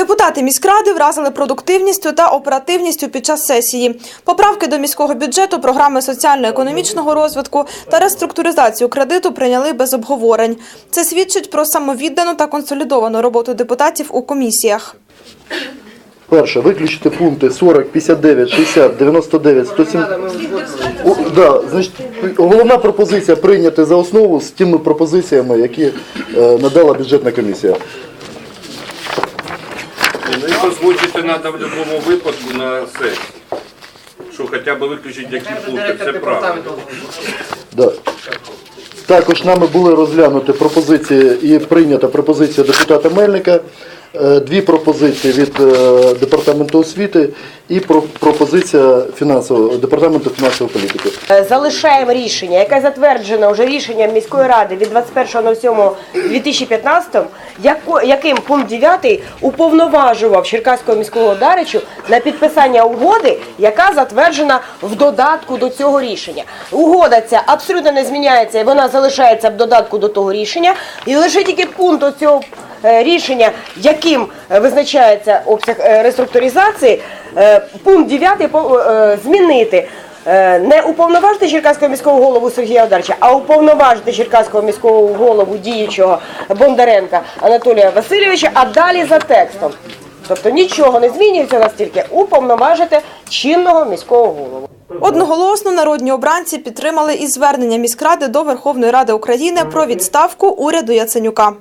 Депутати міськради вразили продуктивністю та оперативністю під час сесії. Поправки до міського бюджету, програми соціально-економічного розвитку та реструктуризацію кредиту прийняли без обговорень. Це свідчить про самовіддану та консолідовану роботу депутатів у комісіях. Перше, виключити пункти 40, 59, 60, 99, 107. О, да, значить, головна пропозиція прийняти за основу з тими пропозиціями, які е, надала бюджетна комісія. Ну і озвучити треба в будь-якому випадку на сесії. Що хоча б виключити які пункти, це правильно. Да. Також нами були розглянуті пропозиції і прийнята пропозиція депутата Мельника, дві пропозиції від е, департаменту освіти і про- пропозиція фінансового департаменту фінансової політики. Е, Залишаємо рішення, яке затверджено вже рішенням міської ради від 21.07.2015, яко- яким пункт 9 уповноважував Черкаського міського даричу на підписання угоди, яка затверджена в додатку до цього рішення. Угода ця абсолютно не зміняється, і вона залишається в додатку до того рішення. І лише тільки пункт цього рішення, яким е, визначається обсяг е, реструктуризації, е, пункт 9 по- е, змінити. Е, Не уповноважити Черкаського міського голову Сергія Одарча, а уповноважити Черкаського міського голову діючого Бондаренка Анатолія Васильовича, а далі за текстом. Тобто нічого не змінюється настільки уповноважити чинного міського голову. Одноголосно народні обранці підтримали і звернення міськради до Верховної Ради України про відставку уряду Яценюка.